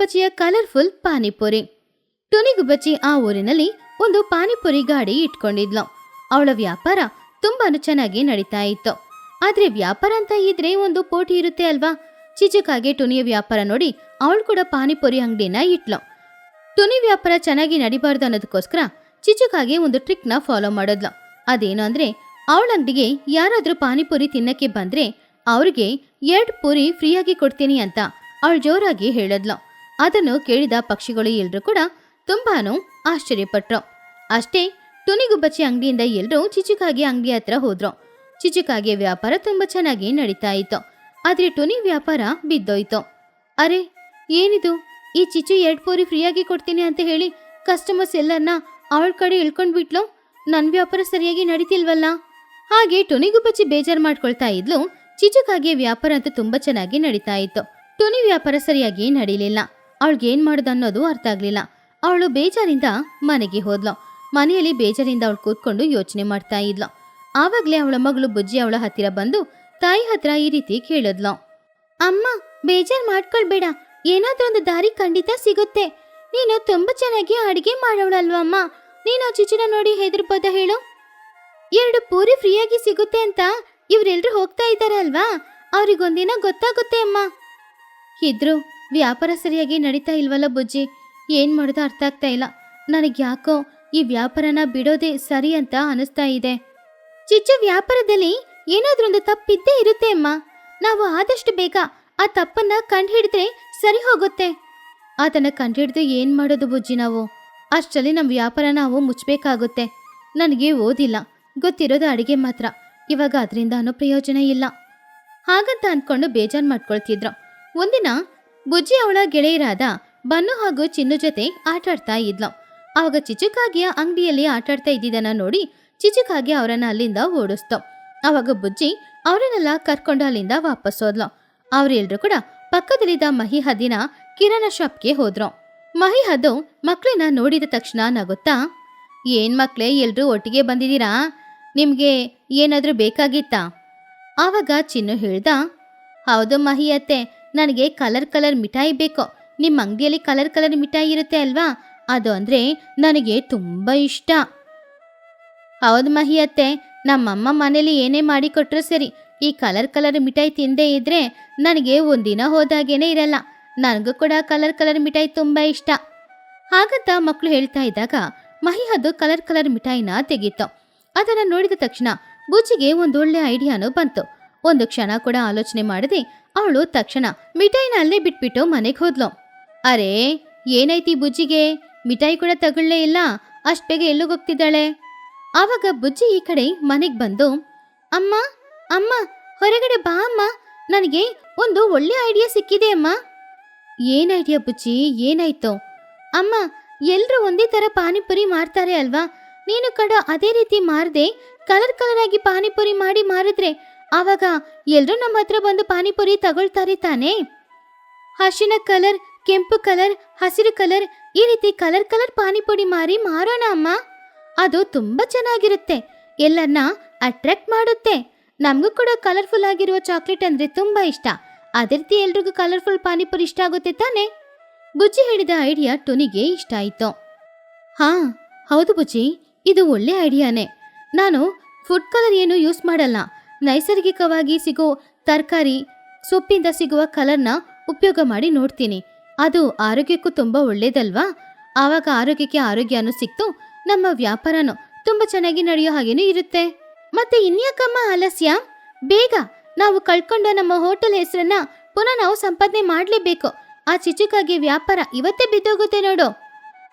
ಗುಬ್ಬಚ್ಚಿಯ colourful panipuri. Tuni ಗುಬ್ಬಚ್ಚಿ ಆ ಊರಿನಲ್ಲಿ ಒಂದು ಪಾನಿಪುರಿ ಗಾಡಿ ಇಟ್ಕೊಂಡಿದ್ಲು. ಅವಳ ವ್ಯಾಪಾರ ತುಂಬಾನು ಚೆನ್ನಾಗಿ ನಡೀತಾ ಇತ್ತು. ಆದ್ರೆ ವ್ಯಾಪಾರ ಅಂತ ಇದ್ರೆ ಒಂದು ಪೋಟಿ ಇರುತ್ತೆ ಅಲ್ವಾ? ಚಿಚುಕಾಗೆ ಟುನಿಯ ವ್ಯಾಪಾರ ನೋಡಿ ಅವಳು ಕೂಡ ಪಾನಿಪುರಿ ಅಂಗಡಿನ ಇಟ್ಲು. ಟುನಿ ವ್ಯಾಪಾರ ಚೆನ್ನಾಗಿ ನಡಿಬಾರ್ದು ಅನ್ನೋದಕ್ಕೋಸ್ಕರ ಚಿಚುಕಾಗೆ ಒಂದು ಟ್ರಿಕ್ನ ಫಾಲೋ ಮಾಡಿದ್ಲು. ಅದೇನು ಅಂದ್ರೆ ಅವಳ ಅಂಗಡಿಗೆ ಯಾರಾದ್ರೂ ಪಾನಿಪುರಿ ತಿನ್ನಕ್ಕೆ ಬಂದ್ರೆ ಅವ್ರಿಗೆ ಎರಡು ಪುರಿ ಫ್ರೀಯಾಗಿ ಕೊಡ್ತೀನಿ ಅಂತ ಅವಳು ಜೋರಾಗಿ ಹೇಳಿದ್ಲು. ಅದನ್ನು ಕೇಳಿದ ಪಕ್ಷಿಗಳು ಎಲ್ಲರೂ ಕೂಡ ತುಂಬಾನು ಆಶ್ಚರ್ಯಪಟ್ರು. ಅಷ್ಟೇ ತುನಿಗುಬ್ಬಚ್ಚಿ ಅಂಗಡಿಯಿಂದ ಎಲ್ಲರೂ ಚಿಚುಕಾಗಿ ಅಂಗಡಿ ಹತ್ರ ಹೋದ್ರು. ಚಿಚುಕಾಗೆ ವ್ಯಾಪಾರ ತುಂಬಾ ಚೆನ್ನಾಗಿ ನಡೀತಾ ಇತ್ತು. ಆದ್ರೆ ಟುನಿ ವ್ಯಾಪಾರ ಬಿದ್ದೋಯ್ತು. ಅರೆ, ಏನಿದು? ಈ ಚಿಚು ಎರಡು ಪೋರಿ ಫ್ರೀಯಾಗಿ ಕೊಡ್ತೀನಿ ಅಂತ ಹೇಳಿ ಕಸ್ಟಮರ್ಸ್ ಎಲ್ಲರನ್ನ ಅವಳ ಕಡೆ ಇಳ್ಕೊಂಡ್ ಬಿಟ್ಲು? ನನ್ನ ವ್ಯಾಪಾರ ಸರಿಯಾಗಿ ನಡೀತಿಲ್ವಲ್ಲ? ಹಾಗೆ ಟುನಿಗುಬ್ಬಚ್ಚಿ ಬೇಜಾರು ಮಾಡ್ಕೊಳ್ತಾ ಇದ್ಲು. ಚಿಚುಕಾಗೆ ವ್ಯಾಪಾರ ಅಂತೂ ತುಂಬಾ ಚೆನ್ನಾಗಿ ನಡೀತಾ ಇತ್ತು. ಟುನಿ ವ್ಯಾಪಾರ ಸರಿಯಾಗಿ ನಡೀಲಿಲ್ಲ. ಅವಳಿಗೇನ್ ಮಾಡೋದು ಅನ್ನೋದು ಅರ್ಥ ಆಗಲಿಲ್ಲ. ಅವಳು ಬೇಜಾರಿಂದ ಮನೆಗೆ ಹೋದ್ಲು. ಮನೆಯಲ್ಲಿ ಬೇಜಾರಿಂದ ಅವಳು ಕೂತ್ಕೊಂಡು ಯೋಚನೆ ಮಾಡ್ತಾ ಇದ್ಲು. ಆವಾಗಲೇ ಅವಳ ಮಗಳು ಬುಜ್ಜಿ ಅವಳ ಹತ್ತಿರ ಬಂದು, ತಾಯಿ ಹತ್ರ ಈ ರೀತಿ ಕೇಳಿದ್ಲು. ಅಮ್ಮ, ಬೇಜಾರು ಮಾಡ್ಕೊಳ್ಬೇಡ. ಏನಾದ್ರೂ ಒಂದು ದಾರಿ ಖಂಡಿತ ಸಿಗುತ್ತೆ. ನೀನು ತುಂಬಾ ಚೆನ್ನಾಗಿ ಅಡಿಗೆ ಮಾಡೋಳಲ್ವಮ್ಮ ನೀನು ಚಿಚುನ ನೋಡಿ ಹೆದರ್ಬೋದ ಹೇಳು? ಎರಡು ಪೂರಿ ಫ್ರೀಯಾಗಿ ಸಿಗುತ್ತೆ ಅಂತ ಇವ್ರೆಲ್ರೂ ಹೋಗ್ತಾ ಇದ್ದಾರೆ ಅಲ್ವಾ ಅವ್ರಿಗೊಂದಿನ ಗೊತ್ತಾಗುತ್ತೆ ಅಮ್ಮ. ಇದ್ರು ವ್ಯಾಪಾರ ಸರಿಯಾಗಿ ನಡೀತಾ ಇಲ್ವಲ್ಲ ಬುಜ್ಜಿ? ಏನು ಮಾಡೋದು ಅರ್ಥ ಆಗ್ತಾ ಇಲ್ಲ. ನನಗೆ ಯಾಕೋ ಈ ವ್ಯಾಪಾರನ ಬಿಡೋದೇ ಸರಿ ಅಂತ ಅನಿಸ್ತಾ ಇದೆ. ಚಿಚ್ಚ ವ್ಯಾಪಾರದಲ್ಲಿ ಏನಾದ್ರೊಂದು ತಪ್ಪಿದ್ದೇ ಇರುತ್ತೆ ಅಮ್ಮ. ನಾವು ಆದಷ್ಟು ಬೇಗ ಆ ತಪ್ಪನ್ನ ಕಂಡುಹಿಡಿದ್ರೆ ಸರಿ ಹೋಗುತ್ತೆ. ಅದನ್ನ ಕಂಡುಹಿಡಿದು ಏನು ಮಾಡೋದು ಬುಜ್ಜಿ ನಾವು? ಅಷ್ಟರಲ್ಲಿ ನಮ್ಮ ವ್ಯಾಪಾರ ನಾವು ಮುಚ್ಚಬೇಕಾಗುತ್ತೆ ನನಗೆ ಓದಿಲ್ಲ. ಗೊತ್ತಿರೋದು ಅಡಿಗೆ ಮಾತ್ರ. ಇವಾಗ ಅದರಿಂದ ಅನ್ನೋ ಇಲ್ಲ. ಹಾಗಂತ ಅಂದ್ಕೊಂಡು ಬೇಜಾರು ಮಾಡ್ಕೊಳ್ತಿದ್ರು. ಒಂದಿನ ಬುಜ್ಜಿ ಅವಳ ಗೆಳೆಯರಾದ ಬನ್ನು ಹಾಗೂ ಚಿನ್ನು ಜೊತೆ ಆಟಾಡ್ತಾ ಇದ್ಲು. ಆವಾಗ ಚಿಚುಕಾಗಿಯ ಅಂಗಡಿಯಲ್ಲಿ ಆಟಾಡ್ತಾ ಇದ್ದಿದ್ದನ್ನ ನೋಡಿ ಚಿಚುಕಾಗಿ ಅವರನ್ನ ಅಲ್ಲಿಂದ ಓಡಿಸ್ತು. ಆವಾಗ ಬುಜ್ಜಿ ಅವರನ್ನೆಲ್ಲ ಕರ್ಕೊಂಡು ಅಲ್ಲಿಂದ ವಾಪಸ್ ಹೋದ್ಲು. ಅವರೆಲ್ಲರೂ ಕೂಡ ಪಕ್ಕದಲ್ಲಿದ್ದ ಮಹಿ ಹದಿನ ಕಿರಣ ಶಾಪ್ಗೆ ಹೋದ್ರು. ಮಹಿ ಹದ್ದು ಮಕ್ಕಳನ್ನ ನೋಡಿದ ತಕ್ಷಣ ನಗುತ್ತಾ, ಏನ್ ಮಕ್ಳೇ, ಎಲ್ರೂ ಒಟ್ಟಿಗೆ ಬಂದಿದ್ದೀರಾ? ನಿಮ್ಗೆ ಏನಾದ್ರೂ ಬೇಕಾಗಿತ್ತಾ? ಆವಾಗ ಚಿನ್ನು ಹೇಳ್ದ, ಹೌದು ಮಹಿ ಅತ್ತೆ ನನಗೆ ಕಲರ್ ಕಲರ್ ಮಿಠಾಯಿ ಬೇಕು? ನಿಮ್ಮ ಅಂಗಡಿಯಲ್ಲಿ ಕಲರ್ ಕಲರ್ ಮಿಠಾಯಿ ಇರುತ್ತೆ ಅಲ್ವಾ? ಅದು ಅಂದರೆ ನನಗೆ ತುಂಬ ಇಷ್ಟ. ಹೌದು ಮಹಿ ಅತ್ತೆ ನಮ್ಮಮ್ಮ ಮನೇಲಿ ಏನೇ ಮಾಡಿಕೊಟ್ರೂ ಸರಿ. ಈ ಕಲರ್ ಕಲರ್ ಮಿಠಾಯಿ ತಿಂದೇ ಇದ್ರೆ ನನಗೆ ಒಂದಿನ ಹೋದಾಗೇನೆ ಇರಲ್ಲ. ನನಗೂ ಕೂಡ ಕಲರ್ ಕಲರ್ ಮಿಠಾಯಿ ತುಂಬ ಇಷ್ಟ. ಹಾಗಂತ ಮಕ್ಕಳು ಹೇಳ್ತಾ ಇದ್ದಾಗ ಮಹಿ ಅದು ಕಲರ್ ಕಲರ್ ಮಿಠಾಯಿನ ತೆಗೀತು. ಅದನ್ನು ನೋಡಿದ ತಕ್ಷಣ ಬುಜ್ಜಿಗೆ ಒಂದು ಒಳ್ಳೆ ಐಡಿಯಾನು ಬಂತು. ಒಂದು ಕ್ಷಣ ಕೂಡ ಆಲೋಚನೆ ಮಾಡದೆ ಅವಳು ತಕ್ಷಣ ಮಿಠಾಯಿನ ಅಲ್ಲೇ ಬಿಟ್ಬಿಟ್ಟು ಮನೆಗೆ ಹೋದ್ಲು. ಅರೆ ಏನೈತಿ ಬುಜ್ಜಿಗೆ? ಮಿಠಾಯಿ ಕೂಡ ತಗೊಳ್ಳೇ ಇಲ್ಲ, ಅಷ್ಟು ಬೇಗ ಎಲ್ಲೋಗೋಗ್ತಿದ್ದಾಳೆ ಆವಾಗ ಬುಜ್ಜಿ ಈ ಕಡೆ ಮನೆಗೆ ಬಂದು, ಅಮ್ಮ ಅಮ್ಮ, ಹೊರಗಡೆ ಬಾ ಅಮ್ಮ, ನನಗೆ ಒಂದು ಒಳ್ಳೆ ಐಡಿಯಾ ಸಿಕ್ಕಿದೆ ಅಮ್ಮ. ಏನು ಐಡಿಯಾ ಬುಜ್ಜಿ, ಏನಾಯ್ತು? ಅಮ್ಮ ಎಲ್ಲರೂ ಒಂದೇ ತರ ಪಾನಿಪುರಿ ಮಾರ್ತಾರೆ ಅಲ್ವಾ? ನೀನು ಕಡ ಅದೇ ರೀತಿ ಮಾರದೆ, ಕಲರ್ ಕಲರ್ ಆಗಿ ಪಾನಿಪುರಿ ಮಾಡಿ ಮಾರಿದ್ರೆ ಆವಾಗ ಎಲ್ಲರೂ ನಮ್ಮ ಹತ್ರ ಬಂದು ಪಾನಿಪುರಿ ತಗೊಳ್ತಾರೆ ತಾನೇ? ಹಸಿನ ಕಲರ್, ಕೆಂಪು ಕಲರ್, ಹಸಿರು ಕಲರ್, ಈ ರೀತಿ ಕಲರ್ ಕಲರ್ ಪಾನಿಪುರಿ ಮಾರಿ ಮಾರೋಣ ಅಮ್ಮ. ಅದು ತುಂಬಾ ಚೆನ್ನಾಗಿರುತ್ತೆ. ಎಲ್ಲರನ್ನ ಅಟ್ರಾಕ್ಟ್ ಮಾಡುತ್ತೆ. ನಮಗೂ ಕೂಡ ಕಲರ್ಫುಲ್ ಆಗಿರುವ ಚಾಕ್ಲೇಟ್ ಅಂದ್ರೆ ತುಂಬಾ ಇಷ್ಟ. ಅದೇ ರೀತಿ ಎಲ್ರಿಗೂ ಕಲರ್ಫುಲ್ ಪಾನಿಪುರಿ ಇಷ್ಟ ಆಗುತ್ತೆ ತಾನೇ? ಬುಜ್ಜಿ ಹೇಳಿದ ಐಡಿಯಾ ಟೊನಿಗೆ ಇಷ್ಟ ಆಯ್ತು. ಹಾ, ಹೌದು ಬುಜ್ಜಿ, ಇದು ಒಳ್ಳೆ ಐಡಿಯಾನೇ ನಾನು ಫುಡ್ ಕಲರ್ ಏನು ಯೂಸ್ ಮಾಡಲ್ಲ. ನೈಸರ್ಗಿಕವಾಗಿ ಸಿಗೋ ತರಕಾರಿ ಸೊಪ್ಪಿಂದ ಸಿಗುವ ಕಲರ್ನ ಉಪಯೋಗ ಮಾಡಿ ನೋಡ್ತೀನಿ. ಅದು ಆರೋಗ್ಯಕ್ಕೂ ತುಂಬಾ ಒಳ್ಳೇದಲ್ವಾ? ಆವಾಗ ಆರೋಗ್ಯಕ್ಕೆ ಆರೋಗ್ಯನೂ ಸಿಕ್ತು, ನಮ್ಮ ವ್ಯಾಪಾರನೂ ತುಂಬಾ ಚೆನ್ನಾಗಿ ನಡೆಯೋ ಹಾಗೇನೂ ಇರುತ್ತೆ. ಮತ್ತೆ ಇನ್ಯಾಕಮ್ಮ ಆಲಸ್ಯ? ಬೇಗ! ನಾವು ಕಳ್ಕೊಂಡ ನಮ್ಮ ಹೋಟೆಲ್ ಹೆಸರನ್ನ ಪುನಃ ನಾವು ಸಂಪಾದನೆ ಮಾಡಲೇಬೇಕು. ಆ ಚಿಚುಕಾಗಿ ವ್ಯಾಪಾರ ಇವತ್ತೇ ಬಿದ್ದೋಗುತ್ತೆ ನೋಡು.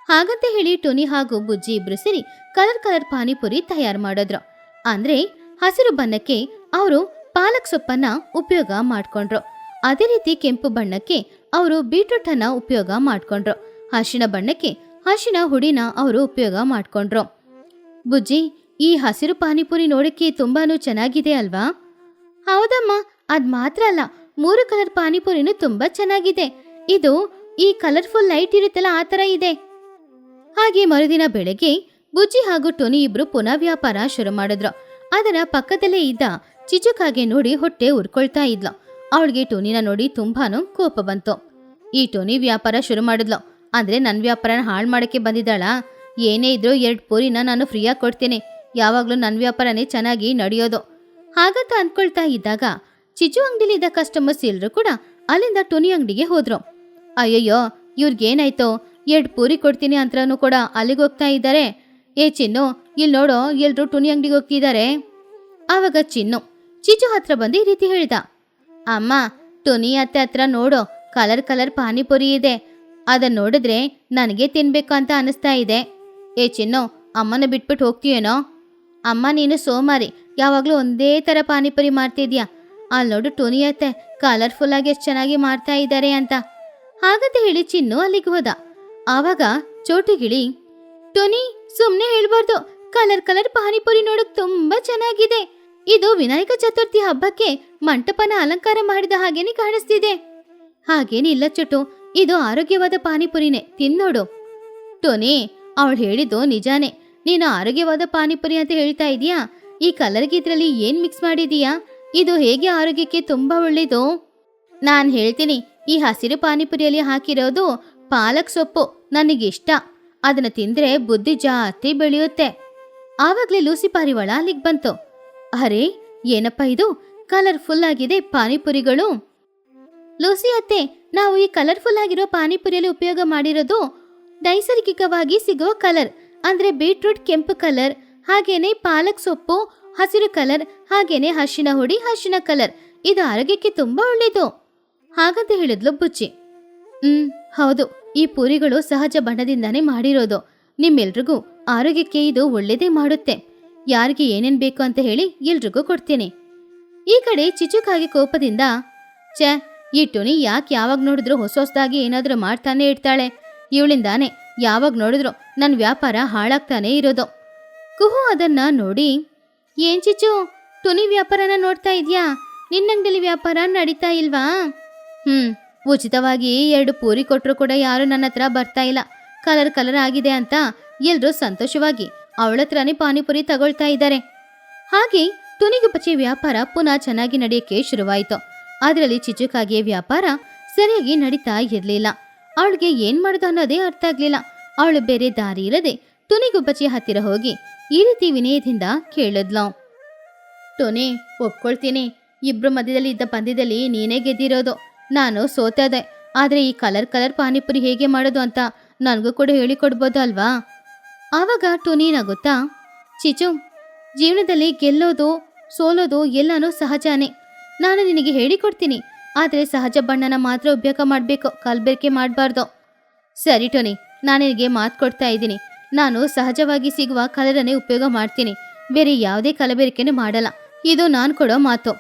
ಹಾಗಂತ ಹೇಳಿ ಟೋನಿ ಹಾಗೂ ಬುಜ್ಜಿ ಇಬ್ರು ಸೇರಿ ಕಲರ್ ಕಲರ್ ಪಾನಿಪುರಿ ತಯಾರು ಮಾಡಿದ್ರು. ಅಂದ್ರೆ ಹಸಿರು ಬಣ್ಣಕ್ಕೆ ಅವರು ಪಾಲಕ್ ಸೊಪ್ಪನ್ನ ಉಪಯೋಗ ಮಾಡಿಕೊಂಡ್ರು. ಅದೇ ರೀತಿ ಕೆಂಪು ಬಣ್ಣಕ್ಕೆ ಅವರು ಬೀಟ್ರೂಟ್ ಅನ್ನ ಉಪಯೋಗ ಮಾಡಿಕೊಂಡ್ರು. ಹಸಿನ ಬಣ್ಣಕ್ಕೆ ಹಸಿನ ಹುಡಿನ ಅವರು ಉಪಯೋಗ ಮಾಡಿಕೊಂಡ್ರು. ಬುಜ್ಜಿ, ಈ ಹಸಿರು ಪಾನಿಪುರಿ ನೋಡಕ್ಕೆ ತುಂಬಾನು ಚೆನ್ನಾಗಿದೆ ಅಲ್ವಾ? ಹೌದಮ್ಮ, ಅದ್ ಮಾತ್ರ ಅಲ್ಲ, ಮೂರು ಕಲರ್ ಪಾನಿಪುರಿನೂ ತುಂಬಾ ಚೆನ್ನಾಗಿದೆ. ಇದು ಈ ಕಲರ್ಫುಲ್ ಲೈಟ್ ಇರುತ್ತಲ್ಲ ಆ ತರ ಇದೆ. ಹಾಗೆ ಮರುದಿನ ಬೆಳಗ್ಗೆ ಬುಜ್ಜಿ ಹಾಗೂ ಟೋನಿ ಇಬ್ರು ಪುನಃ ವ್ಯಾಪಾರ ಶುರು ಮಾಡಿದ್ರು. ಅದರ ಪಕ್ಕದಲ್ಲೇ ಇದ್ದ ಚಿಚುಕಾಗೆ ನೋಡಿ ಹೊಟ್ಟೆ ಉರ್ಕೊಳ್ತಾ ಇದ್ಲು. ಅವಳಿಗೆ ಟೋನಿನ ನೋಡಿ ತುಂಬಾನು ಕೋಪ ಬಂತು. ಈ ಟೋನಿ ವ್ಯಾಪಾರ ಶುರು ಮಾಡಿದ್ಲು. ಅಂದ್ರೆ ನನ್ನ ವ್ಯಾಪಾರನ ಹಾಳು ಮಾಡಕ್ಕೆ ಬಂದಿದ್ದಾಳ. ಏನೇ ಇದ್ರೂ ಎರಡು ಪೂರಿನ ನಾನು ಫ್ರೀಯಾಗಿ ಕೊಡ್ತೀನಿ. ಯಾವಾಗಲೂ ನನ್ನ ವ್ಯಾಪಾರನೇ ಚೆನ್ನಾಗಿ ನಡೆಯೋದು. ಹಾಗಂತ ಅಂದ್ಕೊಳ್ತಾ ಇದ್ದಾಗ ಚಿಚು ಅಂಗಡಿಲಿದ್ದ ಕಸ್ಟಮರ್ಸ್ ಎಲ್ಲರೂ ಕೂಡ ಅಲ್ಲಿಂದ ಟೋನಿ ಅಂಗಡಿಗೆ ಹೋದ್ರು. ಅಯ್ಯಯ್ಯೋ ಇವ್ರಿಗೇನಾಯ್ತೋ ಎರಡು ಪೂರಿ ಕೊಡ್ತೀನಿ ಅಂತನೂ ಕೂಡ ಅಲ್ಲಿಗೆ ಹೋಗ್ತಾ ಇದ್ದಾರೆ. ಏ ಚಿನ್ನು ಇಲ್ಲಿ ನೋಡೋ ಎಲ್ಲರೂ ಟುನಿ ಅಂಗಡಿಗೆ ಹೋಗ್ತಿದ್ದಾರೆ ಆವಾಗ ಚಿನ್ನು, ಚಿಚು ಹತ್ರ ಬಂದು ಈ ರೀತಿ ಹೇಳಿದ. ಅಮ್ಮ, ಟುನಿ ಅತ್ತೆ ಹತ್ರ ನೋಡೋ, ಕಲರ್ ಕಲರ್ ಪಾನಿಪುರಿ ಇದೆ. ಅದನ್ನ ನೋಡಿದ್ರೆ ನನಗೆ ತಿನ್ಬೇಕು ಅಂತ ಅನಿಸ್ತಾ ಇದೆ. ಏ ಚಿನ್ನು, ಅಮ್ಮನ ಬಿಟ್ಬಿಟ್ಟು ಹೋಗ್ತೀಯೇನೋ? ಅಮ್ಮ, ನೀನು ಸೋಮಾರಿ, ಯಾವಾಗಲೂ ಒಂದೇ ಥರ ಪಾನಿಪುರಿ ಮಾಡ್ತಿದ್ಯಾ? ಅಲ್ಲಿ ನೋಡು ಟುನಿ ಅತ್ತೆ ಕಲರ್ಫುಲ್ಲಾಗಿ ಎಷ್ಟು ಚೆನ್ನಾಗಿ ಮಾಡ್ತಾ ಇದ್ದಾರೆ ಅಂತ. ಹಾಗಂತ ಹೇಳಿ ಚಿನ್ನು ಅಲ್ಲಿಗೆ ಹೋದ. ಆವಾಗ ಚೋಟುಗಿಳಿ, ಟೊನಿ ಸುಮ್ಮನೆ ಹೇಳ್ಬಾರ್ದು ಕಲರ್ ಕಲರ್ ಪಾನಿಪುರಿ ನೋಡಕ್ ತುಂಬಾ ಚೆನ್ನಾಗಿದೆ. ಇದು ವಿನಾಯಕ ಚತುರ್ಥಿ ಹಬ್ಬಕ್ಕೆ ಮಂಟಪನ ಅಲಂಕಾರ ಮಾಡಿದ ಹಾಗೇನೆ ಕಾಣಿಸ್ತಿದೆ. ಹಾಗೇನಿಲ್ಲ ಚಟು ಇದು ಆರೋಗ್ಯವಾದ ಪಾನಿಪುರಿನೇ, ತಿನ್ನೋಡು. ಟೋನಿ, ಅವಳು ಹೇಳಿದ್ದು ನಿಜಾನೇ. ನೀನು ಆರೋಗ್ಯವಾದ ಪಾನಿಪುರಿ ಅಂತ ಹೇಳ್ತಾ ಇದೀಯಾ? ಈ ಕಲರ್ಗೆ ಇದರಲ್ಲಿ ಏನ್ ಮಿಕ್ಸ್ ಮಾಡಿದೀಯಾ? ಇದು ಹೇಗೆ ಆರೋಗ್ಯಕ್ಕೆ ತುಂಬಾ ಒಳ್ಳೇದು? ನಾನು ಹೇಳ್ತೀನಿ, ಈ ಹಸಿರು ಪಾನಿಪುರಿಯಲ್ಲಿ ಹಾಕಿರೋದು ಪಾಲಕ್ ಸೊಪ್ಪು, ನನಗಿಷ್ಟ. ಅದನ್ನ ತಿಂದ್ರೆ ಬುದ್ಧಿ ಜಾಸ್ತಿ ಬೆಳೆಯುತ್ತೆ. ಆವಾಗ್ಲೇ ಲೂಸಿ ಪಾರಿವಾಳ ಅಲ್ಲಿಗೆ ಬಂತು. ಅರೆ, ಏನಪ್ಪ ಇದು? ಕಲರ್ಫುಲ್ ಆಗಿದೆ ಪಾನಿಪುರಿಗಳು. ಲೂಸಿ ಅತ್ತೆ, ನಾವು ಈ ಕಲರ್ಫುಲ್ ಆಗಿರೋ ಪಾನಿಪುರಿಯಲ್ಲಿ ಉಪಯೋಗ ಮಾಡಿರೋದು ನೈಸರ್ಗಿಕವಾಗಿ ಸಿಗುವ ಕಲರ್ ಅಂದ್ರೆ ಬೀಟ್ರೂಟ್ ಕೆಂಪು ಕಲರ್ ಹಾಗೇನೆ ಪಾಲಕ್ ಸೊಪ್ಪು, ಹಸಿರು ಕಲರ್ ಹಾಗೇನೆ ಹಸಿನ ಹುಡಿ, ಹಸಿನ ಕಲರ್ ಇದು ಆರೋಗ್ಯಕ್ಕೆ ತುಂಬಾ ಒಳ್ಳೇದು. ಹಾಗಂತ ಹೇಳಿದ್ಲು ಬುಚ್ಚಿ ಹ್ಮ್, ಹೌದು. ಈ ಪೂರಿಗಳು ಸಹಜ ಬಣ್ಣದಿಂದಾನೇ ಮಾಡಿರೋದು. ನಿಮ್ಮೆಲ್ರಿಗೂ ಆರೋಗ್ಯಕ್ಕೆ ಇದು ಒಳ್ಳೇದೇ ಮಾಡುತ್ತೆ. ಯಾರಿಗೆ ಏನೇನ್ ಬೇಕು ಅಂತ ಹೇಳಿ ಎಲ್ರಿಗೂ ಕೊಡ್ತೀನಿ. ಈ ಕಡೆ ಚಿಚುಕಾಗಿ ಕೋಪದಿಂದ, ಛೇ, ಈ ಟುನಿ ಯಾಕೆ ಯಾವಾಗ ನೋಡಿದ್ರು ಹೊಸ ಹೊಸದಾಗಿ ಏನಾದರೂ ಮಾಡ್ತಾನೆ ಇರ್ತಾಳೆ. ಇವಳಿಂದಾನೆ ಯಾವಾಗ ನೋಡಿದ್ರು ನನ್ನ ವ್ಯಾಪಾರ ಹಾಳಾಗ್ತಾನೆ ಇರೋದು. ಕುಹು ಅದನ್ನ ನೋಡಿ, ಏನ್ ಚಿಚು ಟುನಿ ವ್ಯಾಪಾರನ ನೋಡ್ತಾ ಇದ್ಯಾ? ನಿನ್ನಂಗಲಿ ವ್ಯಾಪಾರ ನಡೀತಾ ಇಲ್ವಾ? ಹ್ಮ್, ಉಚಿತವಾಗಿ ಎರಡು ಪೂರಿ ಕೊಟ್ಟರು ಕೂಡ ಯಾರು ನನ್ನ ಹತ್ರ ಬರ್ತಾ ಇಲ್ಲ. ಕಲರ್ ಕಲರ್ ಆಗಿದೆ ಅಂತ ಎಲ್ರೂ ಸಂತೋಷವಾಗಿ ಅವಳ ಹತ್ರನೇ ಪಾನಿಪುರಿ ತಗೊಳ್ತಾ ಇದ್ದಾರೆ. ಹಾಗೆ ತುನಿಗು ಪಚಿ ವ್ಯಾಪಾರ ಪುನಃ ಚೆನ್ನಾಗಿ ನಡೆಯಕ್ಕೆ ಶುರುವಾಯಿತು. ಅದರಲ್ಲಿ ಚಿಚುಕಾಗಿಯೇ ವ್ಯಾಪಾರ ಸರಿಯಾಗಿ ನಡೀತಾ ಇರಲಿಲ್ಲ. ಅವಳಿಗೆ ಏನ್ ಮಾಡೋದು ಅನ್ನೋದೇ ಅರ್ಥ ಆಗ್ಲಿಲ್ಲ. ಅವಳು ಬೇರೆ ದಾರಿ ಇರದೆ ತುನಿಗುಬ್ಬಚ್ಚಿ ಹತ್ತಿರ ಹೋಗಿ ಈ ರೀತಿ ವಿನಯದಿಂದ ಕೇಳಿದ್ಲು. ಟೊನಿ ಒಪ್ಕೊಳ್ತೀನಿ. ಇಬ್ರು ಮಧ್ಯದಲ್ಲಿ ಇದ್ದ ಪಂದ್ಯದಲ್ಲಿ ನೀನೇ ಗೆದ್ದಿರೋದು. ನಾನು ಸೋತದೆ. ಆದರೆ ಈ ಕಲರ್ ಕಲರ್ ಪಾನಿಪುರಿ ಹೇಗೆ ಮಾಡೋದು ಅಂತ ನನಗೂ ಕೂಡ ಹೇಳಿಕೊಡ್ಬೋದು ಅಲ್ವಾ ಆವಾಗ ಟೋನಿ ನಗುತ್ತಾ, ಚಿಚು, ಜೀವನದಲ್ಲಿ ಗೆಲ್ಲೋದು, ಸೋಲೋದು ಎಲ್ಲನೂ ಸಹಜಾನೇ. ನಾನು ನಿನಗೆ ಹೇಳಿಕೊಡ್ತೀನಿ. ಆದರೆ ಸಹಜ ಬಣ್ಣನ ಮಾತ್ರ ಉಪಯೋಗ ಮಾಡಬೇಕು, ಕಲ್ಬೆರಕೆ ಮಾಡಬಾರ್ದು. ಸರಿ ಟೋನಿ, ನಾನು ನಿನಗೆ ಮಾತು ಕೊಡ್ತಾ ಇದ್ದೀನಿ. ನಾನು ಸಹಜವಾಗಿ ಸಿಗುವ ಕಲರನ್ನೇ ಉಪಯೋಗ ಮಾಡ್ತೀನಿ. ಬೇರೆ ಯಾವುದೇ ಕಲಬೆರಕೆನೂ ಮಾಡಲ್ಲ. ಇದು ನಾನು ಕೊಡೋ ಮಾತು.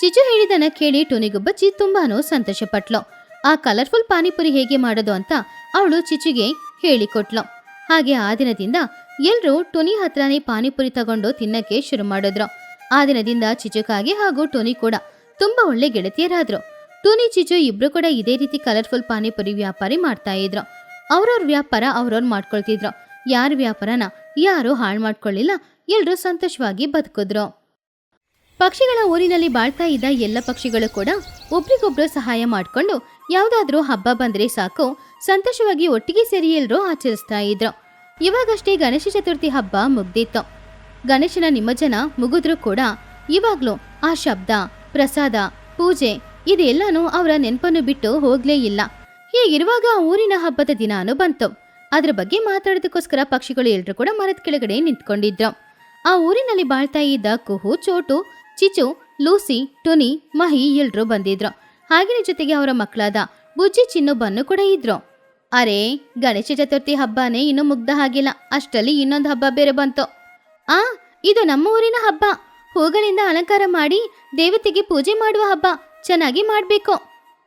ಚಿಚು ಹೇಳಿದನ ಕೇಳಿ ಟೋನಿಗೊಬ್ಬಚ್ಚಿ ತುಂಬಾನು ಸಂತೋಷಪಟ್ಲು. ಆ ಕಲರ್ಫುಲ್ ಪಾನಿಪುರಿ ಹೇಗೆ ಮಾಡೋದು ಅಂತ ಅವಳು ಚಿಚುಗೆ ಹೇಳಿಕೊಟ್ಲು. ಹಾಗೆ ಆ ದಿನದಿಂದ ಎಲ್ಲರೂ ಟೊನಿ ಹತ್ರನೇ ಪಾನಿಪುರಿ ತಗೊಂಡು ತಿನ್ನಕ್ಕೆ ಶುರು ಮಾಡಿದ್ರು. ಆ ದಿನದಿಂದ ಚಿಚುಕಾಗಿ ಹಾಗೂ ಟೊನಿ ಕೂಡ ತುಂಬಾ ಒಳ್ಳೆ ಗೆಳತಿಯರಾದ್ರು. ಟೋನಿ, ಚಿಚು ಇಬ್ರು ಕೂಡ ಇದೇ ರೀತಿ ಕಲರ್ಫುಲ್ ಪಾನಿಪುರಿ ವ್ಯಾಪಾರಿ ಮಾಡ್ತಾ ಇದ್ರು. ಅವ್ರವ್ರ ವ್ಯಾಪಾರ ಅವ್ರವ್ರು ಮಾಡ್ಕೊಳ್ತಿದ್ರು. ಯಾರ ವ್ಯಾಪಾರನ ಯಾರು ಹಾಳು ಮಾಡ್ಕೊಳ್ಳಿಲ್ಲ ಎಲ್ಲರೂ ಸಂತೋಷವಾಗಿ ಬದುಕಿದ್ರು. ಪಕ್ಷಿಗಳ ಊರಿನಲ್ಲಿ ಬಾಳ್ತಾ ಇದ್ದ ಎಲ್ಲ ಪಕ್ಷಿಗಳು ಕೂಡ ಒಬ್ರಿಗೊಬ್ರು ಸಹಾಯ ಮಾಡ್ಕೊಂಡು ಯಾವ್ದಾದ್ರೂ ಹಬ್ಬ ಬಂದ್ರೆ ಸಾಕು, ಸಂತೋಷವಾಗಿ ಒಟ್ಟಿಗೆ ಸೇರಿ ಎಲ್ರೂ ಆಚರಿಸ್ತಾ ಇದ್ರು. ಇವಾಗಷ್ಟೇ ಗಣೇಶ ಚತುರ್ಥಿ ಹಬ್ಬ ಮುಗ್ದಿತ್ತು. ಗಣೇಶನ ನಿಮಜ್ಜನ ಮುಗಿದ್ರೂ ಕೂಡ ಇವಾಗ್ಲೂ ಆ ಶಬ್ದ, ಪ್ರಸಾದ, ಪೂಜೆ ಇದೆಲ್ಲಾನು ಅವರ ನೆನಪನ್ನು ಬಿಟ್ಟು ಹೋಗ್ಲೇ ಇಲ್ಲ. ಹೀಗಿರುವಾಗ ಊರಿನ ಹಬ್ಬದ ದಿನಾನು ಬಂತು. ಅದ್ರ ಬಗ್ಗೆ ಮಾತಾಡೋದಕ್ಕೋಸ್ಕರ ಪಕ್ಷಿಗಳು ಎಲ್ಲರೂ ಕೂಡ ಮರದ ಕೆಳಗಡೆ ನಿಂತ್ಕೊಂಡಿದ್ರು. ಆ ಊರಿನಲ್ಲಿ ಬಾಳ್ತಾ ಇದ್ದ ಕುಹು, ಚೋಟು, ಚಿಚು, ಲೂಸಿ, ಟುನಿ, ಮಹಿ ಎಲ್ರೂ ಬಂದಿದ್ರು. ಹಾಗಿನ ಜೊತೆಗೆ ಅವರ ಮಕ್ಕಳಾದ ಬುಜ್ಜಿ, ಚಿನ್ನು, ಬನ್ನು ಕೂಡ ಇದ್ರು. ಅರೆ, ಗಣೇಶ ಚತುರ್ಥಿ ಹಬ್ಬನೇ ಇನ್ನೂ ಮುಗ್ದ ಹಾಗಿಲ್ಲ. ಅಷ್ಟರಲ್ಲಿ ಇನ್ನೊಂದು ಹಬ್ಬ ಬೇರೆ ಬಂತು. ಆ, ಇದು ನಮ್ಮ ಊರಿನ ಹಬ್ಬ. ಹೂಗಳಿಂದ ಅಲಂಕಾರ ಮಾಡಿ ದೇವತೆಗೆ ಪೂಜೆ ಮಾಡುವ ಹಬ್ಬ. ಚೆನ್ನಾಗಿ ಮಾಡಬೇಕು.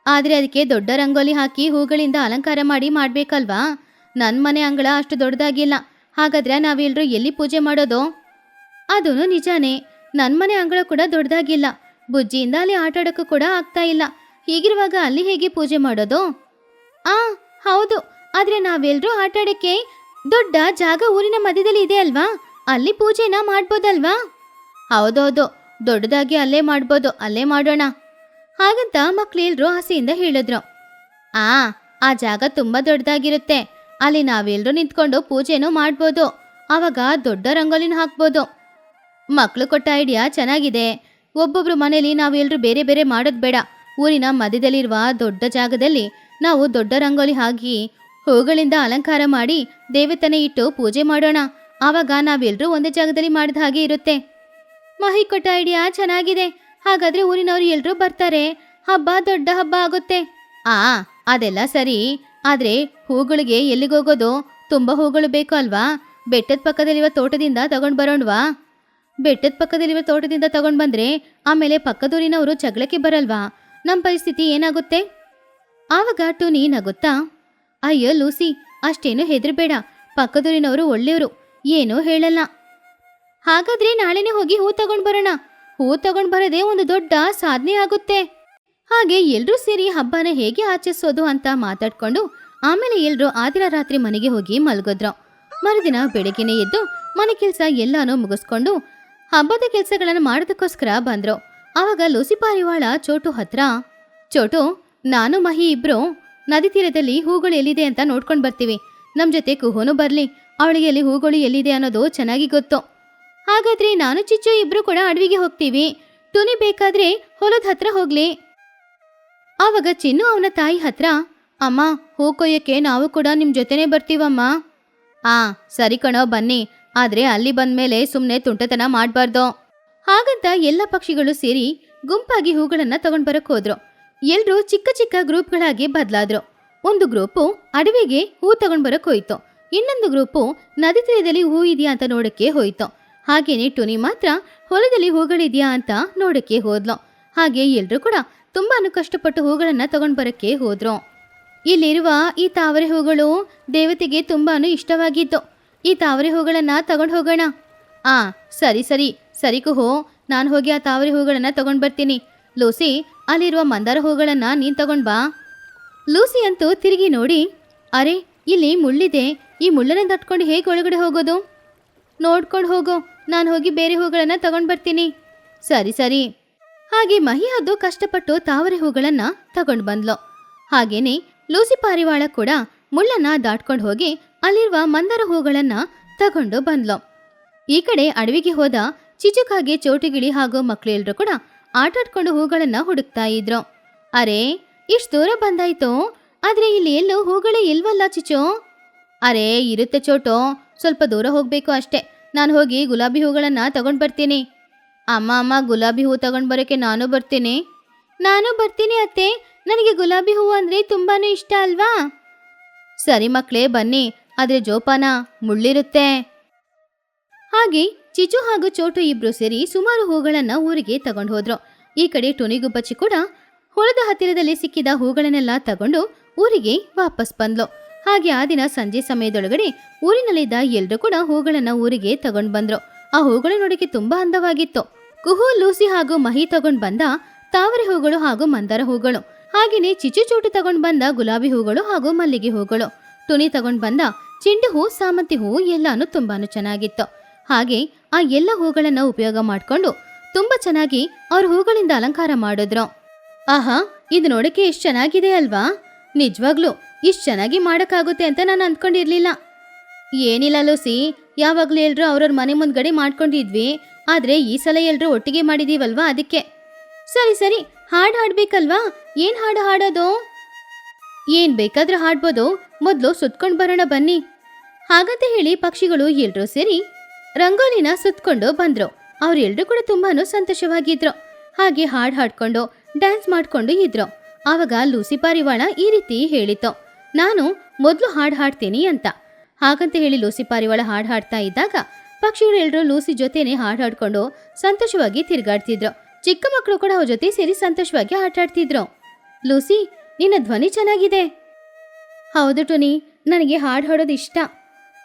ಆದರೆ ಅದಕ್ಕೆ ದೊಡ್ಡ ರಂಗೋಲಿ ಹಾಕಿ ಹೂಗಳಿಂದ ಅಲಂಕಾರ ಮಾಡಿ ಮಾಡಬೇಕಲ್ವಾ? ನನ್ನ ಮನೆ ಅಂಗಳ ಅಷ್ಟು ದೊಡ್ಡದಾಗಿಲ್ಲ. ಹಾಗಾದ್ರೆ ನಾವೆಲ್ಲರೂ ಎಲ್ಲಿ ಪೂಜೆ ಮಾಡೋದು? ಅದೂ ನಿಜಾನೇ. ನನ್ನ ಮನೆ ಅಂಗಳ ಕೂಡ ದೊಡ್ಡದಾಗಿಲ್ಲ. ಬುಜ್ಜಿಯಿಂದ ಅಲ್ಲಿ ಆಟ ಆಡೋಕ್ಕೂ ಕೂಡ ಆಗ್ತಾ ಇಲ್ಲ. ಹೀಗಿರುವಾಗ ಅಲ್ಲಿ ಹೇಗೆ ಪೂಜೆ ಮಾಡೋದು? ಆ ಹೌದು, ಆದ್ರೆ ನಾವೆಲ್ಲರೂ ಆಟಾಡಕ್ಕೆ ದೊಡ್ಡ ಜಾಗ ಊರಿನ ಮಧ್ಯದಲ್ಲಿ ಇದೆ ಅಲ್ವಾ? ಅಲ್ಲಿ ಪೂಜೆನ ಮಾಡ್ಬೋದಲ್ವಾ? ಹೌದೌದು, ದೊಡ್ಡದಾಗಿ ಅಲ್ಲೇ ಮಾಡ್ಬೋದು, ಅಲ್ಲೇ ಮಾಡೋಣ. ಹಾಗಂತ ಮಕ್ಳೆಲ್ರು ಆಸೆಯಿಂದ ಹೇಳಿದ್ರು. ಆ ಆ ಜಾಗ ತುಂಬಾ ದೊಡ್ಡದಾಗಿರುತ್ತೆ. ಅಲ್ಲಿ ನಾವೆಲ್ಲರೂ ನಿಂತ್ಕೊಂಡು ಪೂಜೆನೂ ಮಾಡ್ಬೋದು. ಆವಾಗ ದೊಡ್ಡ ರಂಗೋಲಿನ ಹಾಕ್ಬೋದು. ಮಕ್ಕಳು ಕೊಟ್ಟ ಐಡಿಯಾ ಚೆನ್ನಾಗಿದೆ. ಒಬ್ಬೊಬ್ರು ಮನೇಲಿ ನಾವೆಲ್ಲರೂ ಬೇರೆ ಬೇರೆ ಮಾಡೋದು ಬೇಡ. ಊರಿನ ಮಧ್ಯದಲ್ಲಿರುವ ದೊಡ್ಡ ಜಾಗದಲ್ಲಿ ನಾವು ದೊಡ್ಡ ರಂಗೋಲಿ ಹಾಕಿ ಹೂಗಳಿಂದ ಅಲಂಕಾರ ಮಾಡಿ ದೇವತನೆ ಇಟ್ಟು ಪೂಜೆ ಮಾಡೋಣ. ಆವಾಗ ನಾವೆಲ್ಲರೂ ಒಂದೇ ಜಾಗದಲ್ಲಿ ಮಾಡಿದ ಹಾಗೆ ಇರುತ್ತೆ. ಮಹಿ ಕೊಟ್ಟ ಐಡಿಯಾ ಚೆನ್ನಾಗಿದೆ. ಹಾಗಾದ್ರೆ ಊರಿನವರು ಎಲ್ಲರೂ ಬರ್ತಾರೆ. ಹಬ್ಬ ದೊಡ್ಡ ಹಬ್ಬ ಆಗುತ್ತೆ. ಆ, ಅದೆಲ್ಲ ಸರಿ. ಆದ್ರೆ ಹೂಗಳಿಗೆ ಎಲ್ಲಿಗೋಗೋದು ತುಂಬಾ ಹೂಗಳು ಬೇಕು ಅಲ್ವಾ? ಬೆಟ್ಟದ ಪಕ್ಕದಲ್ಲಿರುವ ತೋಟದಿಂದ ತಗೊಂಡ್ ಬರೋಣವಾ? ಬೆಟ್ಟದ ಪಕ್ಕದಲ್ಲಿರುವ ತೋಟದಿಂದ ತಗೊಂಡು ಬಂದ್ರೆ ಆಮೇಲೆ ಪಕ್ಕದೂರಿನವರು ಜಗಳಕ್ಕೆ ಬರಲ್ವಾ? ನಮ್ಮ ಪರಿಸ್ಥಿತಿ ಏನಾಗುತ್ತೆ? ಆವಾಗ ಟೂನಿ ನಗುತ್ತಾ, ಅಯ್ಯೋ ಲೂಸಿ, ಅಷ್ಟೇನು ಹೆದರ್ಬೇಡ. ಪಕ್ಕದೂರಿನವರು ಒಳ್ಳೆಯವರು. ಏನೂ ಹೇಳಲ್ಲ. ಹಾಗಾದ್ರೆ ನಾಳೆನೇ ಹೋಗಿ ಹೂ ತಗೊಂಡ್ ಬರೋಣ. ಹೂ ತಗೊಂಡ್ ಬರೋದೇ ಒಂದು ದೊಡ್ಡ ಸಾಧನೆ ಆಗುತ್ತೆ. ಹಾಗೆ ಎಲ್ರೂ ಸೇರಿ ಹಬ್ಬನ ಹೇಗೆ ಆಚರಿಸೋದು ಅಂತ ಮಾತಾಡ್ಕೊಂಡು ಆಮೇಲೆ ಎಲ್ರೂ ಆದಿರ ರಾತ್ರಿ ಮನೆಗೆ ಹೋಗಿ ಮಲಗಿದ್ರು. ಮರುದಿನ ಬೆಳಗ್ಗೆನೆ ಎದ್ದು ಮನೆ ಕೆಲಸ ಎಲ್ಲಾನು ಮುಗಿಸ್ಕೊಂಡು ಹಬ್ಬದ ಕೆಲಸಗಳನ್ನು ಮಾಡೋದಕ್ಕೋಸ್ಕರ ಬಂದ್ರು. ಆವಾಗ ಲೂಸಿ ಪಾರಿವಾಳ ಚೋಟು ಹತ್ರ, ಚೋಟು ನಾನು ಮಹಿ ಇಬ್ರು. ನದಿ ತೀರದಲ್ಲಿ ಹೂಗಳು ಎಲ್ಲಿದೆ ಅಂತ ನೋಡ್ಕೊಂಡು ಬರ್ತೀವಿ. ನಮ್ಮ ಜೊತೆ ಕುಹೋನು ಬರಲಿ. ಅವಳಿಗೆ ಅಲ್ಲಿ ಹೂಗಳು ಎಲ್ಲಿದೆ ಅನ್ನೋದು ಚೆನ್ನಾಗಿ ಗೊತ್ತು. ಹಾಗಾದ್ರೆ ನಾನು ಚಿಚ್ಚು ಇಬ್ರು ಕೂಡ ಅಡವಿಗೆ ಹೋಗ್ತೀವಿ. ಟುನಿ ಬೇಕಾದ್ರೆ ಹೊಲದ ಹತ್ರ ಹೋಗ್ಲಿ. ಆವಾಗ ಚಿನ್ನು ಅವನ ತಾಯಿ ಹತ್ರ, ಅಮ್ಮ, ಹೂ ಕೊಯ್ಯಕ್ಕೆ ನಾವು ಕೂಡ ನಿಮ್ ಜೊತೆನೇ ಬರ್ತೀವಮ್ಮ. ಆ, ಸರಿ ಕಣೋ, ಬನ್ನಿ. ಆದ್ರೆ ಅಲ್ಲಿ ಬಂದ್ಮೇಲೆ ಸುಮ್ಮನೆ ತುಂಟತನ ಮಾಡಬಾರ್ದು. ಹಾಗಂತ ಎಲ್ಲ ಪಕ್ಷಿಗಳು ಸೇರಿ ಗುಂಪಾಗಿ ಹೂಗಳನ್ನ ತಗೊಂಡು ಬರೋಕ್ಕೆ ಹೋದ್ರು. ಎಲ್ರೂ ಚಿಕ್ಕ ಚಿಕ್ಕ ಗ್ರೂಪ್ಗಳಾಗಿ ಬದಲಾದ್ರು. ಒಂದು ಗ್ರೂಪು ಅಡವಿಗೆ ಹೂ ತಗೊಂಡ್ ಬರಕ್ ಹೋಯ್ತು. ಇನ್ನೊಂದು ಗ್ರೂಪು ನದಿ ತೀರದಲ್ಲಿ ಹೂ ಇದೆಯಾ ಅಂತ ನೋಡಕ್ಕೆ ಹೋಯ್ತು. ಹಾಗೇನೆ ಟುನಿ ಮಾತ್ರ ಹೊಲದಲ್ಲಿ ಹೂಗಳಿದೆಯಾ ಅಂತ ನೋಡಕ್ಕೆ ಹೋದ್ಲು. ಹಾಗೆ ಎಲ್ರೂ ಕೂಡ ತುಂಬಾ ಕಷ್ಟಪಟ್ಟು ಹೂಗಳನ್ನ ತಗೊಂಡ್ ಬರಕ್ಕೆ ಹೋದ್ರು. ಇಲ್ಲಿರುವ ಈ ತಾವರೆ ಹೂಗಳು ದೇವತೆಗೆ ತುಂಬಾ ಇಷ್ಟವಾಗಿತ್ತು. ಈ ತಾವರೆ ಹೂಗಳನ್ನ ತಗೊಂಡ್ ಹೋಗೋಣ. ಆ, ಸರಿ ಸರಿ ಸರಿ ಹೋ ನಾನು ಹೋಗಿ ಆ ತಾವರೆ ಹೂಗಳನ್ನ ತಗೊಂಡ್ ಬರ್ತೀನಿ. ಲೂಸಿ ಅಲ್ಲಿರುವ ಮಂದಾರ ಹೂಗಳನ್ನು ನೀನು ತಗೊಂಡ್ ಬಾ. ಲೂಸಿ ಅಂತೂ ತಿರುಗಿ ನೋಡಿ, ಅರೆ, ಇಲ್ಲಿ ಮುಳ್ಳಿದೆ. ಈ ಮುಳ್ಳನ್ನು ತಟ್ಕೊಂಡು ಹೇಗೆ ಒಳಗಡೆ ಹೋಗೋದು? ನೋಡ್ಕೊಂಡು ಹೋಗೋ. ನಾನು ಹೋಗಿ ಬೇರೆ ಹೂಗಳನ್ನು ತಗೊಂಡು ಬರ್ತೀನಿ. ಸರಿ ಸರಿ. ಹಾಗೆ ಮಹಿ ಅದು ಕಷ್ಟಪಟ್ಟು ತಾವರೆ ಹೂಗಳನ್ನ ತಗೊಂಡು ಬಂದ್ಲು. ಹಾಗೇನೆ ಲೂಸಿ ಪಾರಿವಾಳ ಕೂಡ ಮುಳ್ಳನ್ನ ದಾಟ್ಕೊಂಡು ಹೋಗಿ ಅಲ್ಲಿರುವ ಮಂದರ ಹೂಗಳನ್ನ ತಗೊಂಡು ಬಂದ್ಲು. ಈ ಕಡೆ ಅಡವಿಗೆ ಹೋದ ಚಿಚುಕಾಗೆ ಚೋಟಿಗಿಳಿ ಹಾಗೂ ಮಕ್ಕಳೆಲ್ಲರೂ ಕೂಡ ಆಟಾಡ್ಕೊಂಡು ಹೂಗಳನ್ನ ಹುಡುಕ್ತಾ ಇದ್ರು. ಅರೆ, ಇಷ್ಟು ದೂರ ಬಂದಾಯ್ತು, ಆದ್ರೆ ಇಲ್ಲಿ ಎಲ್ಲೂ ಹೂಗಳೇ ಇಲ್ವಲ್ಲ ಚಿಚು ಅರೆ, ಇರುತ್ತೆ ಚೋಟು, ಸ್ವಲ್ಪ ದೂರ ಹೋಗ್ಬೇಕು ಅಷ್ಟೇ. ನಾನು ಹೋಗಿ ಗುಲಾಬಿ ಹೂಗಳನ್ನ ತಗೊಂಡ್ ಬರ್ತೀನಿ. ಅಮ್ಮ ಅಮ್ಮ, ಗುಲಾಬಿ ಹೂ ತಗೊಂಡು ಬರೋಕೆ ನಾನು ಬರ್ತೀನಿ. ನಾನು ಬರ್ತೀನಿ ಅತ್ತೆ. ನನಗೆ ಗುಲಾಬಿ ಹೂವು ಅಂದ್ರೆ ತುಂಬಾನೇ ಇಷ್ಟ ಅಲ್ವಾ? ಸರಿ ಮಕ್ಳೇ, ಬನ್ನಿ. ಆದ್ರೆ ಜೋಪಾನ ಮುಳ್ಳಿರುತ್ತೆ. ಹಾಗೆ ಚಿಚು ಹಾಗೂ ಚೋಟು ಇಬ್ರು ಸೇರಿ ಸುಮಾರು ಹೂಗಳನ್ನ ಊರಿಗೆ ತಗೊಂಡು ಹೋದ್ರು. ಈ ಕಡೆ ಟೊನಿಗುಬ್ಬಚ್ಚಿ ಕೂಡ ಹೊಲದ ಹತ್ತಿರದಲ್ಲಿ ಸಿಕ್ಕಿದ ಹೂಗಳನ್ನೆಲ್ಲ ತಗೊಂಡು ಊರಿಗೆ ವಾಪಸ್ ಬಂದ್ಲು. ಹಾಗೆ ಆ ದಿನ ಸಂಜೆ ಸಮಯದೊಳಗಡೆ ಊರಿನಲ್ಲಿದ್ದ ಎಲ್ರೂ ಕೂಡ ಹೂಗಳನ್ನ ಊರಿಗೆ ತಗೊಂಡ್ ಬಂದ್ರು. ಆ ಹೂಗಳು ನೋಡಿಕೆ ತುಂಬಾ ಅಂದವಾಗಿತ್ತು. ಕುಹು, ಲೂಸಿ ಹಾಗೂ ಮಹಿ ತಗೊಂಡ್ ಬಂದ ತಾವರೆ ಹೂಗಳು ಹಾಗೂ ಮಂದಾರ ಹೂಗಳು. ಹಾಗೇನೆ ಚಿಚು ಚೋಟು ತಗೊಂಡ್ ಬಂದ ಗುಲಾಬಿ ಹೂಗಳು ಹಾಗೂ ಮಲ್ಲಿಗೆ ಹೂಗಳು. ಟುನಿ ತಗೊಂಡ್ ಬಂದ ಚೆಂಡು ಹೂ, ಸಾಮಂತಿ ಹೂ ಎಲ್ಲಾನು ತುಂಬಾನು ಚೆನ್ನಾಗಿತ್ತು. ಹಾಗೆ ಆ ಎಲ್ಲ ಹೂಗಳನ್ನ ಉಪಯೋಗ ಮಾಡ್ಕೊಂಡು ತುಂಬಾ ಚೆನ್ನಾಗಿ ಅವ್ರ ಹೂಗಳಿಂದ ಅಲಂಕಾರ ಮಾಡಿದ್ರು. ಆಹಾ, ಇದು ನೋಡಕ್ಕೆ ಎಷ್ಟು ಚೆನ್ನಾಗಿದೆ ಅಲ್ವಾ? ನಿಜವಾಗ್ಲೂ ಇಷ್ಟು ಚೆನ್ನಾಗಿ ಮಾಡೋಕ್ಕಾಗುತ್ತೆ ಅಂತ ನಾನು ಅಂದ್ಕೊಂಡಿರ್ಲಿಲ್ಲ. ಏನಿಲ್ಲ ಲೂಸಿ, ಯಾವಾಗ್ಲೂ ಎಲ್ಲರೂ ಅವ್ರವ್ರ ಮನೆ ಮುಂದ್ಗಡೆ ಮಾಡ್ಕೊಂಡಿದ್ವಿ, ಆದ್ರೆ ಈ ಸಲ ಎಲ್ಲರೂ ಒಟ್ಟಿಗೆ ಮಾಡಿದೀವಲ್ವಾ ಅದಕ್ಕೆ? ಸರಿ ಸರಿ, ಹಾಡು ಹಾಡ್ಬೇಕಲ್ವಾ? ಏನ್ ಹಾಡು ಹಾಡೋದು? ಏನ್ ಬೇಕಾದ್ರೂ ಹಾಡ್ಬೋದು, ಮೊದ್ಲು ಸುತ್ಕೊಂಡ್ ಬರೋಣ ಬನ್ನಿ. ಹಾಗಂತ ಹೇಳಿ ಪಕ್ಷಿಗಳು ಎಲ್ರೂ ಸೇರಿ ರಂಗೋಲಿನ ಸುತ್ತಕೊಂಡು ಬಂದ್ರು. ಅವರೆಲ್ಲರೂ ಕೂಡ ತುಂಬಾನು ಸಂತೋಷವಾಗಿದ್ರು. ಹಾಗೆ ಹಾಡ್ ಹಾಡ್ಕೊಂಡು, ಡ್ಯಾನ್ಸ್ ಮಾಡ್ಕೊಂಡು ಇದ್ರು. ಆವಾಗ ಲೂಸಿ ಪಾರಿವಾಳ ಈ ರೀತಿ ಹೇಳಿತು ನಾನು ಮೊದ್ಲು ಹಾಡ್ ಹಾಡ್ತೀನಿ ಅಂತ. ಹಾಗಂತ ಹೇಳಿ ಲೂಸಿ ಪಾರಿವಾಳ ಹಾಡು ಹಾಡ್ತಾ ಇದ್ದಾಗ ಪಕ್ಷಿಗಳೆಲ್ಲರೂ ಲೂಸಿ ಜೊತೆನೆ ಹಾಡು ಹಾಡ್ಕೊಂಡು ಸಂತೋಷವಾಗಿ ತಿರುಗಾಡ್ತಿದ್ರು. ಚಿಕ್ಕ ಮಕ್ಕಳು ಕೂಡ ಅವ್ರ ಜೊತೆ ಸೇರಿ ಸಂತೋಷವಾಗಿ ಆಟ ಆಡ್ತಿದ್ರು. ಲೂಸಿ, ನಿನ್ನ ಧ್ವನಿ ಚೆನ್ನಾಗಿದೆ. ಹೌದು ಟುನಿ, ನನಗೆ ಹಾಡು ಹಾಡೋದು ಇಷ್ಟ.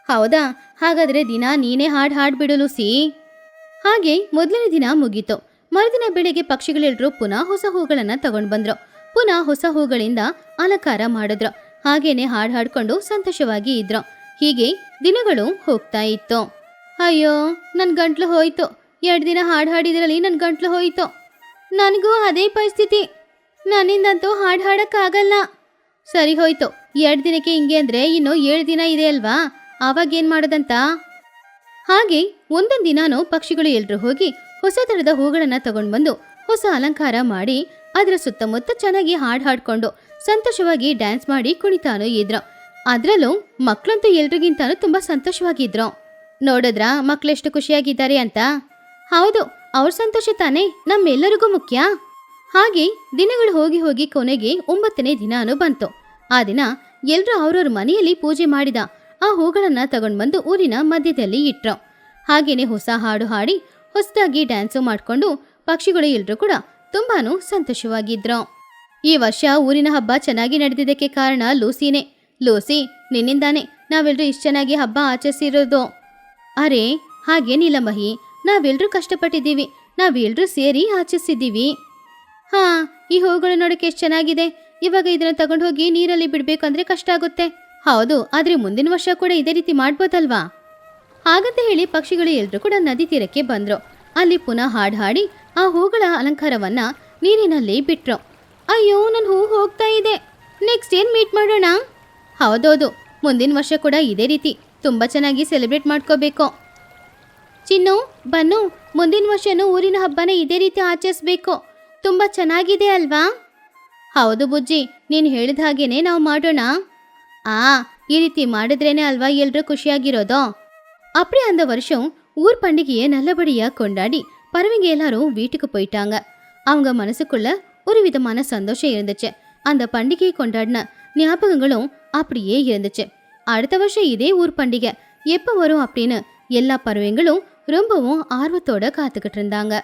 ಹೌದಾ? ಹಾಗಾದ್ರೆ ದಿನ ನೀನೇ ಹಾಡು ಹಾಡ್ಬಿಡು ಲೂಸಿ ಹಾಗೆ ಮೊದಲನೇ ದಿನ ಮುಗೀತು. ಮರುದಿನ ಬೆಳಿಗ್ಗೆ ಪಕ್ಷಿಗಳೆಲ್ಲರೂ ಪುನಃ ಹೊಸ ಹೂಗಳನ್ನ ತಗೊಂಡ್ ಬಂದ್ರು. ಪುನಃ ಹೊಸ ಹೂಗಳಿಂದ ಅಲಂಕಾರ ಮಾಡಿದ್ರು. ಹಾಗೇನೆ ಹಾಡು ಹಾಡ್ಕೊಂಡು ಸಂತೋಷವಾಗಿ ಇದ್ರು. ಹೀಗೆ ದಿನಗಳು ಹೋಗ್ತಾ ಇತ್ತು. ಅಯ್ಯೋ, ನನ್ ಗಂಟ್ಲು ಹೋಯ್ತು. ಎರಡು ದಿನ ಹಾಡು ಹಾಡಿದ್ರಲ್ಲಿ ನನ್ ಗಂಟ್ಲು ಹೋಯ್ತು. ನನಗೂ ಅದೇ ಪರಿಸ್ಥಿತಿ. ನನ್ನಿಂದಂತೂ ಹಾಡು ಹಾಡಕ್ಕಾಗಲ್ಲ. ಸರಿ ಹೋಯ್ತು. ಎರಡು ದಿನಕ್ಕೆ ಹಿಂಗೆ ಅಂದ್ರೆ ಇನ್ನು ಏಳು ದಿನ ಇದೆ ಅಲ್ವಾ? ಅವಾಗ ಏನ್ ಮಾಡೋದಂತ? ಹಾಗೆ ಒಂದೊಂದ್ ದಿನಾನೂ ಪಕ್ಷಿಗಳು ಎಲ್ಲರೂ ಹೋಗಿ ಹೊಸ ತರದ ಹೂಗಳನ್ನ ತಗೊಂಡ್ ಬಂದು ಹೊಸ ಅಲಂಕಾರ ಮಾಡಿ ಅದರ ಸುತ್ತಮುತ್ತ ಚೆನ್ನಾಗಿ ಹಾಡ್ ಹಾಡ್ಕೊಂಡು ಸಂತೋಷವಾಗಿ ಡ್ಯಾನ್ಸ್ ಮಾಡಿ ಕುಣಿತಾನು ಇದ್ರು. ಅದ್ರಲ್ಲೂ ಮಕ್ಳಂತೂ ಎಲ್ರಿಗಿಂತಾನು ತುಂಬಾ ಸಂತೋಷವಾಗಿದ್ರು. ನೋಡಿದ್ರ ಮಕ್ಳೆಷ್ಟು ಖುಷಿಯಾಗಿದ್ದಾರೆ ಅಂತ? ಹೌದು, ಅವ್ರ ಸಂತೋಷ ತಾನೇ ನಮ್ಮೆಲ್ಲರಿಗೂ ಮುಖ್ಯ. ಹಾಗೆ ದಿನಗಳು ಹೋಗಿ ಹೋಗಿ ಕೊನೆಗೆ ಒಂಬತ್ತನೇ ದಿನಾನು ಬಂತು. ಆ ದಿನ ಎಲ್ಲರೂ ಅವ್ರವ್ರ ಮನೆಯಲ್ಲಿ ಪೂಜೆ ಮಾಡಿದ ಆ ಹೂಗಳನ್ನ ತಗೊಂಡ್ ಬಂದು ಊರಿನ ಮಧ್ಯದಲ್ಲಿ ಇಟ್ರು. ಹಾಗೇನೆ ಹೊಸ ಹಾಡು ಹಾಡಿ, ಹೊಸದಾಗಿ ಡ್ಯಾನ್ಸು ಮಾಡ್ಕೊಂಡು ಪಕ್ಷಿಗಳು ಎಲ್ರೂ ಕೂಡ ತುಂಬಾನು ಸಂತೋಷವಾಗಿದ್ರು. ಈ ವರ್ಷ ಊರಿನ ಹಬ್ಬ ಚೆನ್ನಾಗಿ ನಡೆದಿದ್ದಕ್ಕೆ ಕಾರಣ ಲೂಸಿನೇ. ಲೂಸಿ, ನಿನ್ನಿಂದಾನೆ ನಾವೆಲ್ಲರೂ ಇಷ್ಟು ಚೆನ್ನಾಗಿ ಹಬ್ಬ ಆಚರಿಸಿರೋದು. ಅರೆ ಹಾಗೇನಿಲ್ಲ ಮಹಿ ನಾವೆಲ್ಲರೂ ಕಷ್ಟಪಟ್ಟಿದ್ದೀವಿ ನಾವೆಲ್ಲರೂ ಸೇರಿ ಆಚರಿಸಿದ್ದೀವಿ. ಹಾ, ಈ ಹೂಗಳು ನೋಡೋಕೆ ಎಷ್ಟು ಚೆನ್ನಾಗಿದೆ. ಇವಾಗ ಇದನ್ನ ತಗೊಂಡು ಹೋಗಿ ನೀರಲ್ಲಿ ಬಿಡಬೇಕಂದ್ರೆ ಕಷ್ಟ ಆಗುತ್ತೆ. ಹೌದು, ಆದ್ರೆ ಮುಂದಿನ ವರ್ಷ ಕೂಡ ಇದೇ ರೀತಿ ಮಾಡ್ಬೋದಲ್ವಾ? ಹಾಗಂತ ಹೇಳಿ ಪಕ್ಷಿಗಳು ಎಲ್ಲರೂ ಕೂಡ ನದಿ ತೀರಕ್ಕೆ ಬಂದ್ರು. ಅಲ್ಲಿ ಪುನಃ ಹಾಡು ಹಾಡಿ ಆ ಹೂಗಳ ಅಲಂಕಾರವನ್ನ ನೀರಿನಲ್ಲಿ ಬಿಟ್ರು. ಅಯ್ಯೋ ನನ್ನ ಹೂ ಹೋಗ್ತಾ ಇದೆ. ನೆಕ್ಸ್ಟ್ ಏನ್ ಮೀಟ್ ಮಾಡೋಣ? ಹೌದೌದು, ಮುಂದಿನ ವರ್ಷ ಕೂಡ ಇದೇ ರೀತಿ ತುಂಬಾ ಚೆನ್ನಾಗಿ ಸೆಲೆಬ್ರೇಟ್ ಮಾಡ್ಕೋಬೇಕು. ಚಿನ್ನು, ಬನ್ನು, ಮುಂದಿನ ವರ್ಷನೂ ಊರಿನ ಹಬ್ಬನ ಇದೇ ರೀತಿ ಆಚರಿಸ್ಬೇಕು. ತುಂಬ ಚೆನ್ನಾಗಿದೆ ಅಲ್ವಾ? ಹೌದು ಬುಜ್ಜಿ, ನೀನು ಹೇಳಿದ ಹಾಗೇನೆ ನಾವು ಮಾಡೋಣ. ಆ ಈ ರೀತಿ ಮಾಡಿದ್ರೇನೆ ಅಲ್ವಾ ಎಲ್ರೂ ಖುಷಿಯಾಗಿರೋದು அப்படி அந்த வருஷம் ஊர் பண்டிகையை நல்லபடியா கொண்டாடி பறவைங்க எல்லாரும் வீட்டுக்கு போயிட்டாங்க அவங்க மனசுக்குள்ள ஒரு விதமான சந்தோஷம் இருந்துச்சு அந்த பண்டிகையை கொண்டாடின ஞாபகங்களும் அப்படியே இருந்துச்சு அடுத்த வருஷம் இதே ஊர் பண்டிகை எப்போ வரும் அப்படின்னு எல்லா பறவைங்களும் ரொம்பவும் ஆர்வத்தோட காத்துக்கிட்டு இருந்தாங்க